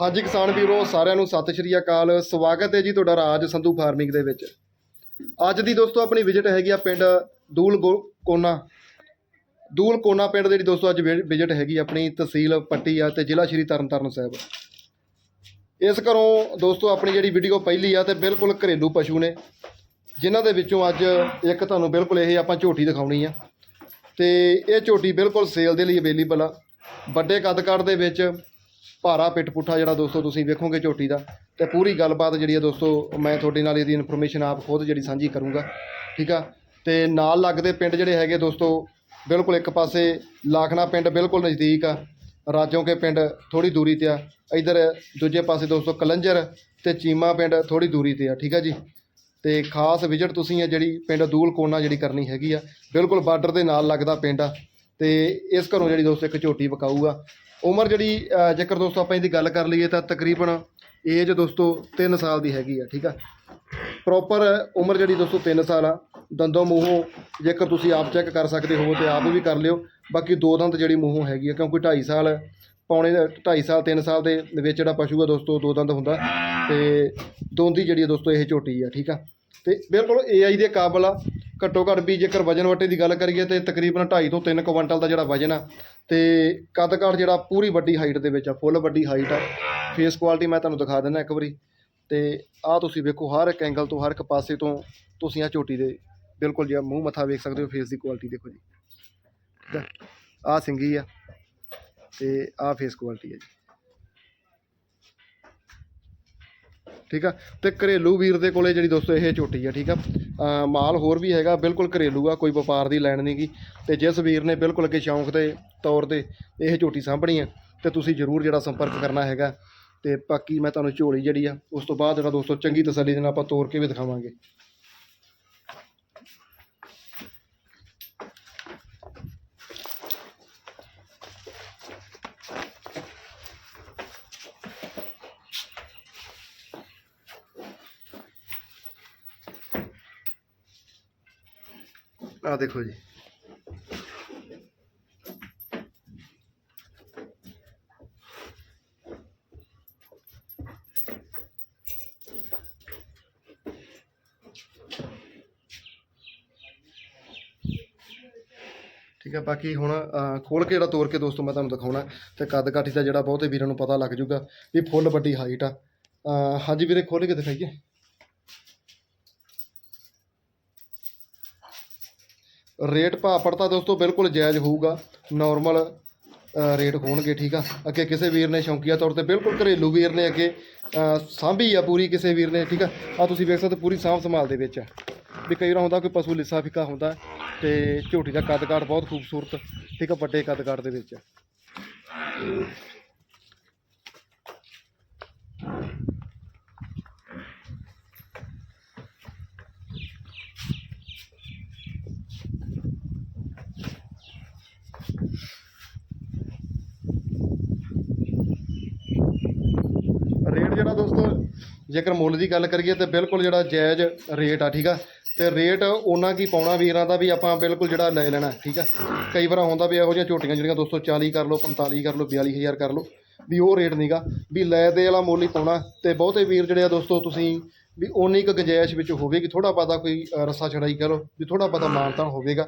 ਹਾਂਜੀ ਕਿਸਾਨ ਵੀਰੋ, ਸਾਰਿਆਂ ਨੂੰ ਸਤਿ ਸ਼੍ਰੀ ਅਕਾਲ। ਸਵਾਗਤ ਹੈ ਜੀ ਤੁਹਾਡਾ ਰਾਜ ਸੰਧੂ ਫਾਰਮਿੰਗ ਦੇ ਵਿੱਚ। ਅੱਜ ਦੀ ਦੋਸਤੋ ਆਪਣੀ ਵਿਜ਼ਿਟ ਹੈਗੀ ਆ ਪਿੰਡ ਦੂਲ ਗੋ- ਕੋਨਾ। ਦੂਲ ਕੋਨਾ ਪਿੰਡ ਦੇ ਜਿਹੜੀ ਦੋਸਤੋ ਅੱਜ ਵਿਜ਼ਿਟ ਹੈਗੀ ਆਪਣੀ ਤਹਿਸੀਲ ਪੱਟੀ ਆ ਤੇ ਜ਼ਿਲ੍ਹਾ ਸ਼੍ਰੀ ਤਰਨਤਾਰਨ ਸਾਹਿਬ। ਇਸ ਘਰੋਂ ਦੋਸਤੋ ਆਪਣੀ ਜਿਹੜੀ ਵੀਡੀਓ ਪਹਿਲੀ ਆ ਤੇ ਬਿਲਕੁਲ ਘਰੇਲੂ ਪਸ਼ੂ ਨੇ, ਜਿਨ੍ਹਾਂ ਦੇ ਵਿੱਚੋਂ ਅੱਜ ਇੱਕ ਤੁਹਾਨੂੰ ਬਿਲਕੁਲ ਇਹ ਆਪਾਂ ਝੋਟੀ ਦਿਖਾਉਣੀ ਆ। ਤੇ ਇਹ ਝੋਟੀ ਬਿਲਕੁਲ ਸੇਲ ਦੇ ਲਈ ਅਵੇਲੇਬਲ ਆ। ਵੱਡੇ ਕੱਦ ਕਾਠ ਦੇ ਵਿੱਚ ਭਾਰਾ ਪਿੱਠ ਪੁੱਠਾ ਜਿਹੜਾ ਦੋਸਤੋ ਤੁਸੀਂ ਵੇਖੋਗੇ ਝੋਟੀ ਦਾ ਤੇ ਪੂਰੀ ਗੱਲਬਾਤ ਜਿਹੜੀ ਆ ਦੋਸਤੋ ਮੈਂ ਤੁਹਾਡੇ ਨਾਲ ਇਹਦੀ ਇਨਫੋਰਮੇਸ਼ਨ ਆਪ ਖੁਦ ਜਿਹੜੀ ਸਾਂਝੀ ਕਰੂੰਗਾ, ਠੀਕ ਆ? ਤੇ ਨਾਲ ਲੱਗਦੇ ਪਿੰਡ ਜਿਹੜੇ ਹੈਗੇ ਦੋਸਤੋ, ਬਿਲਕੁਲ ਇੱਕ ਪਾਸੇ ਲਾਖਣਾ ਪਿੰਡ ਬਿਲਕੁਲ ਨਜ਼ਦੀਕ ਆ, ਰਾਜੋਂ ਪਿੰਡ ਥੋੜੀ ਦੂਰੀ ਤੇ ਆ, ਇਧਰ ਦੂਜੇ ਪਾਸੇ ਦੋਸਤੋ ਕਲੰਜਰ ਤੇ ਚੀਮਾ ਪਿੰਡ ਥੋੜੀ ਦੂਰੀ ਤੇ ਆ, ਠੀਕ ਆ ਜੀ? ਤੇ ਖਾਸ ਵਿਜ਼ਿਟ ਤੁਸੀਂ ਆ ਜਿਹੜੀ ਪਿੰਡ ਦੂਲ ਕੋਨਾ ਜਿਹੜੀ ਕਰਨੀ ਹੈਗੀ ਆ, ਬਿਲਕੁਲ ਬਾਰਡਰ ਦੇ ਨਾਲ ਲੱਗਦਾ ਪਿੰਡ ਆ, ਤੇ ਇਸ ਘਰੋਂ ਜਿਹੜੀ ਦੋਸਤੋ ਇੱਕ ਝੋਟੀ ਵਿਕਾਊ ਆ ਉਮਰ ਜਿਹੜੀ ਜੇਕਰ ਦੋਸਤੋ ਆਪਾਂ ਇਹਦੀ ਗੱਲ ਕਰ ਲਈਏ ਤਾਂ ਤਕਰੀਬਨ ਏਜ ਦੋਸਤੋ 3 ਸਾਲ ਦੀ ਹੈਗੀ ਆ, ਠੀਕ ਆ? ਪ੍ਰੋਪਰ ਉਮਰ ਜਿਹੜੀ ਦੋਸਤੋ 3 ਸਾਲ ਆ। ਦੰਦੋਂ ਮੂੰਹੋਂ ਜੇਕਰ ਤੁਸੀਂ ਆਪ ਚੈੱਕ ਕਰ ਸਕਦੇ ਹੋ ਤੇ ਆਪ ਵੀ ਕਰ ਲਿਓ। ਬਾਕੀ ਦੋ ਦੰਦ ਜਿਹੜੀ ਮੂੰਹੋਂ ਹੈਗੀ ਆ, ਕਿਉਂਕਿ 2.5 ਸਾਲ, ਪੌਣੇ 2.5 ਸਾਲ 3 ਸਾਲ ਦੇ ਵਿੱਚ ਜਿਹੜਾ ਪਸ਼ੂ ਆ ਦੋਸਤੋ, ਦੋ ਦੰਦ ਹੁੰਦਾ ਤੇ ਦੋਂਦੀ ਜਿਹੜੀ ਆ ਦੋਸਤੋ ਇਹ ਝੋਟੀ ਆ, ਠੀਕ ਆ? ਤੇ ਬਿਲਕੁਲ ਏਆਈ ਦੇ ਕਾਬਲ ਆ। ਘੱਟੋ ਘੱਟ ਵੀ ਜੇਕਰ ਵਜਨ ਵਟੇ ਦੀ ਗੱਲ ਕਰੀਏ ਤੇ ਤਕਰੀਬਨ 2.5 ਤੋਂ 3 ਕੁਇੰਟਲ ਦਾ ਜਿਹੜਾ ਵਜਨ ਆ, ਤੇ ਕੱਦ ਕਾਠ ਜਿਹੜਾ ਪੂਰੀ ਵੱਡੀ ਹਾਈਟ ਦੇ ਵਿੱਚ ਆ ਫੁੱਲ ਵੱਡੀ ਹਾਈਟ ਆ। ਫੇਸ ਕੁਆਲਿਟੀ ਮੈਂ ਤੁਹਾਨੂੰ ਦਿਖਾ ਦਿੰਦਾ ਇੱਕ ਵਾਰੀ। ਤੇ ਆਹ ਤੁਸੀਂ ਵੇਖੋ, ਹਰ ਇੱਕ ਐਂਗਲ ਤੋਂ, ਹਰ ਇੱਕ ਪਾਸੇ ਤੋਂ ਤੁਸੀਂ ਆ ਝੋਟੀ ਦੇ ਬਿਲਕੁਲ ਜਿਹਾ ਮੂੰਹ ਮੱਥਾ ਵੇਖ ਸਕਦੇ ਹੋ ਫੇਸ ਦੀ ਕੁਆਲਿਟੀ ਦੇਖੋ ਜੀ। ਆ ਸਿੰਗੀ ਆ ਤੇ ਆ ਫੇਸ ਕੁਆਲਿਟੀ ਆ ਜੀ। ਠੀਕ ਆ? ਤੇ ਘਰੇਲੂ ਵੀਰ ਦੇ ਕੋਲੇ ਜਿਹੜੀ ਦੋਸਤੋ ਇਹ ਝੋਟੀ ਆ, ਠੀਕ ਆ? ਮਾਲ ਹੋਰ ਵੀ ਹੈਗਾ, ਬਿਲਕੁਲ ਘਰੇਲੂ ਆ, ਕੋਈ ਵਪਾਰ ਦੀ ਲੈਣ ਨਹੀਂਗੀ ਤੇ ਜਿਸ ਵੀਰ ਨੇ ਬਿਲਕੁਲ ਅੱਗੇ ਸ਼ੌਂਕ ਦੇ ਤੌਰ ਤੇ ਇਹ ਝੋਟੀ ਸਾਂਭਣੀ ਆ, ਤੇ ਤੁਸੀਂ ਜ਼ਰੂਰ ਜਿਹੜਾ ਸੰਪਰਕ ਕਰਨਾ ਹੈਗਾ। ਤੇ ਬਾਕੀ ਮੈਂ ਤੁਹਾਨੂੰ ਝੋਲੀ ਜਿਹੜੀ ਆ, ਉਸ ਤੋਂ ਬਾਅਦ ਜਿਹੜਾ ਦੋਸਤੋ ਚੰਗੀ ਤਸੱਲੀ ਦੇ ਨਾਲ ਆਪਾਂ ਤੋੜ ਕੇ ਵੀ ਦਿਖਾਵਾਂਗੇ। ਆ ਦੇਖੋ ਜੀ। ਠੀਕ ਹੈ ਬਾਕੀ ਹੁਣ ਖੋਲ ਕੇ ਜਿਹੜਾ ਤੋੜ ਕੇ ਦੋਸਤੋ ਮੈਂ ਤੁਹਾਨੂੰ ਦਿਖਾਉਣਾ। ਤੇ ਕੱਦ ਕਾਠੀ ਦਾ ਜਿਹੜਾ ਬਹੁਤੇ ਵੀਰਾਂ ਨੂੰ ਪਤਾ ਲੱਗ ਜਾਊਗਾ ਵੀ ਫੁੱਲ ਵੱਡੀ ਹਾਈਟ ਆ। ਅਹ, ਹਾਂਜੀ ਵੀਰੇ ਖੋਲ ਕੇ ਦਿਖਾਈਏ। ਰੇਟ ਭਾਅ ਪੜਤਾ ਦੋਸਤੋ ਬਿਲਕੁਲ ਜਾਇਜ਼ ਹੋਊਗਾ ਨਾਰਮਲ ਰੇਟ ਹੋਣਗੇ, ਠੀਕ ਆ? ਅੱਗੇ ਕਿਸੇ ਵੀਰ ਨੇ ਸ਼ੌਂਕੀਆ ਤੌਰ ਤੇ ਬਿਲਕੁਲ ਘਰੇਲੂ ਵੀਰ ਨੇ ਅੱਗੇ ਸਾਂਭੀ ਆ ਪੂਰੀ ਕਿਸੇ ਵੀਰ ਨੇ, ਠੀਕ ਆ? ਆ ਤੁਸੀਂ ਵੇਖ ਸਕਦੇ ਪੂਰੀ ਸਾਂਭ ਸੰਭਾਲ ਦੇ ਵਿੱਚ ਆ। ਵੀ ਕਈ ਵਾਰ ਹੁੰਦਾ ਕੋਈ ਪਸ਼ੂ ਲਿੱਸਾ ਫਿੱਕਾ ਹੁੰਦਾ ਤੇ ਝੋਟੀ ਦਾ ਕੱਦ ਕਾਠ ਬਹੁਤ ਖੂਬਸੂਰਤ, ਠੀਕ ਆ? ਵੱਡੇ ਕੱਦ ਕਾਠ ਦੇ ਵਿੱਚ। ਆ ਰੇਟ ਜਿਹੜਾ ਦੋਸਤੋ ਜੇਕਰ ਮੁੱਲ ਦੀ ਗੱਲ ਕਰੀਏ ਤੇ ਬਿਲਕੁਲ ਜਿਹੜਾ ਜਾਇਜ਼ ਰੇਟ ਆ ਠੀਕ ਆ? ਤੇ ਰੇਟ ਉਹਨਾਂ ਕੀ ਪਾਉਣਾ ਵੀਰਾਂ ਦਾ ਵੀ ਆਪਾਂ ਬਿਲਕੁਲ ਜਿਹੜਾ ਲੈ ਲੈਣਾ ਠੀਕ ਆ? ਕਈ ਵਾਰ ਹੁੰਦਾ ਵੀ ਇਹੋ ਜਿਹੀਆਂ ਝੋਟੀਆਂ ਜਿਹੜੀਆਂ ਦੋਸਤੋ 40 ਕਰ ਲਓ 45 ਕਰ ਲਓ 42000 ਕਰ ਲਓ ਵੀ ਉਹ ਰੇਟ ਨਹੀਂਗਾ ਵੀ ਲੈ ਦੇ ਵਾਲਾ ਮੁੱਲ ਹੀ ਪਾਉਣਾ ਤੇ ਬਹੁਤੇ ਵੀਰ ਜਿਹੜੇ ਆ ਦੋਸਤੋ ਤੁਸੀਂ ਵੀ ਓਨੀ ਕੁ ਗੁੰਜਾਇਸ਼ ਵਿੱਚ ਹੋਵੇਗੀ ਥੋੜਾ ਪਤਾ ਕੋਈ ਅ, ਰੱਸਾ ਛੜਾਈ ਕਹ ਲਓ ਵੀ ਥੋੜਾ ਪਤਾ ਮਾਨਤਾਨ ਹੋਵੇਗਾ।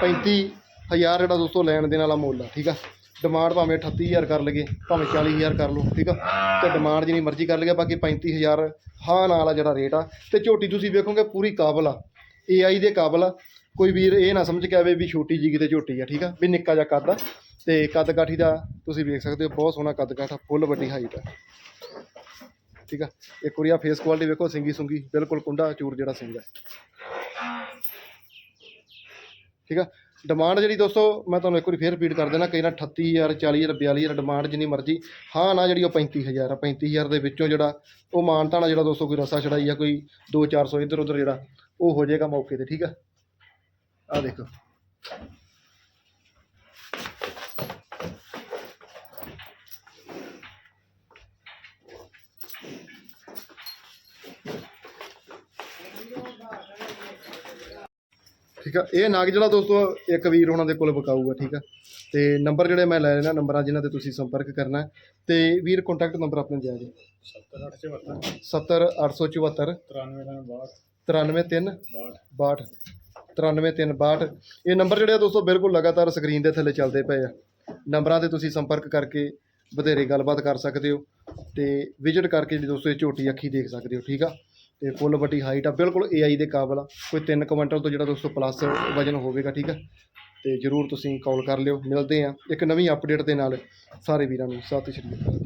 35000 ਜਿਹੜਾ ਦੋਸਤੋ ਲੈਣ ਦੇਣ ਵਾਲਾ ਮੁੱਲ ਆ ਠੀਕ ਆ? ਡਿਮਾਂਡ ਭਾਵੇਂ 38000 ਕਰ ਲਈਏ, ਭਾਵੇਂ 40000 ਕਰ ਲਓ, ਠੀਕ ਆ? ਤੇ ਡਿਮਾਂਡ ਜਿੰਨੀ ਮਰਜ਼ੀ ਕਰ ਲਈਏ, ਬਾਕੀ 35000 ਹਾਂ ਨਾਲ ਆ ਜਿਹੜਾ ਰੇਟ ਆ। ਤੇ ਝੋਟੀ ਤੁਸੀਂ ਵੇਖੋਗੇ ਪੂਰੀ ਕਾਬਲ ਆ AI ਦੇ ਕਾਬਲ ਆ। ਕੋਈ ਵੀਰ ਇਹ ਨਾ ਸਮਝ ਕੇ ਆਵੇ ਵੀ ਛੋਟੀ ਜੀ ਕਿਤੇ ਝੋਟੀ ਆ, ਠੀਕ ਆ? ਵੀ ਨਿੱਕਾ ਜਿਹਾ ਕੱਦ ਆ। ਤੇ ਕੱਦ ਕਾਠੀ ਦਾ ਤੁਸੀਂ ਵੇਖ ਸਕਦੇ ਹੋ, ਬਹੁਤ ਸੋਹਣਾ ਕੱਦ ਕਾਠ ਫੁੱਲ ਵੱਡੀ ਹਾਈਟ ਆ। ਠੀਕ ਆ? ਇੱਕ ਵਾਰੀ ਆ ਫੇਸ ਕੁਆਲਿਟੀ ਵੇਖੋ, ਸਿੰਗੀ ਸੁੰਗੀ, ਬਿਲਕੁਲ ਕੁੰਡਾ ਚੂਰ ਜਿਹੜਾ ਸਿੰਗ ਹੈ ਠੀਕ ਆ? ਡਿਮਾਂਡ ਜਿਹੜੀ ਦੋਸਤੋ, ਮੈਂ ਤੁਹਾਨੂੰ ਇੱਕ ਵਾਰੀ ਫੇਰ ਰਿਪੀਟ ਕਰ ਦੇਣਾ ਕਈ ਨਾ 38000 40000 42000 ਡਿਮਾਂਡ ਜਿੰਨੀ ਮਰਜ਼ੀ। ਹਾਂ, ਨਾ ਜਿਹੜੀ ਉਹ 35000 ਆ 35000 ਦੇ ਵਿੱਚੋਂ ਜਿਹੜਾ ਉਹ ਮਾਨਤਾਣਾ ਜਿਹੜਾ ਦੋਸਤੋ, ਕੋਈ ਰਸਾ ਛੜਾਈ ਆ, ਕੋਈ 2-400 ਇੱਧਰ ਉੱਧਰ ਜਿਹੜਾ, ਉਹ ਹੋ ਜਾਏਗਾ ਮੌਕੇ ਤੇ, ਠੀਕ ਆ? ਆ ਦੇਖੋ। ਠੀਕ ਆ? ਇਹ ਨਾਗ ਜਿਹੜਾ ਦੋਸਤੋ, ਇੱਕ ਵੀਰ ਉਹਨਾਂ ਦੇ ਕੋਲ ਬਕਾਊਗਾ ਠੀਕ ਆ? ਤੇ ਨੰਬਰ ਜਿਹੜੇ ਮੈਂ ਲੈ ਲੈਣਾ, ਨੰਬਰਾਂ ਜਿਨ੍ਹਾਂ ਤੇ ਤੁਸੀਂ ਸੰਪਰਕ ਕਰਨਾ ਹੈ। ਤੇ ਵੀਰ ਕੰਟੈਕਟ ਨੰਬਰ ਆਪਣਾ ਦਿਆ ਜੀ। 70 70874 874 93 933 62 62 93362 ਇਹ ਨੰਬਰ ਜਿਹੜੇ ਆ ਦੋਸਤੋ, ਬਿਲਕੁਲ ਲਗਾਤਾਰ ਸਕਰੀਨ ਦੇ ਥੱਲੇ ਚੱਲਦੇ ਪਏ ਆ। ਨੰਬਰਾਂ ਤੇ ਤੁਸੀਂ ਸੰਪਰਕ ਕਰਕੇ ਵਧੇਰੇ ਗੱਲਬਾਤ ਕਰ ਸਕਦੇ ਹੋ। ਤੇ ਵਿਜ਼ਿਟ ਕਰਕੇ ਦੋਸਤੋ, ਇਹ ਝੋਟੀ ਅੱਖੀ ਦੇਖ ਸਕਦੇ ਹੋ, ਠੀਕ ਆ? ਤੇ ਫੁੱਲ ਵੱਡੀ ਹਾਈਟ ਆ, ਬਿਲਕੁਲ ਏਆਈ ਦੇ ਕਾਬਲ ਆ। ਕੋਈ 3 ਕੁਇੰਟਲ ਤੋਂ ਜਿਹੜਾ ਦੋਸਤੋ ਪਲੱਸ ਵਜਨ ਹੋਵੇਗਾ, ਠੀਕ ਆ? ਤੇ ਜਰੂਰ ਤੁਸੀਂ ਕਾਲ ਕਰ ਲਿਓ, ਮਿਲਦੇ ਆ। ਇੱਕ ਨਵੀਂ ਅਪਡੇਟ ਦੇ ਨਾਲ ਸਾਰੇ ਵੀਰਾਂ ਨੂੰ ਸਤਿ ਸ਼੍ਰੀ ਅਕਾਲ।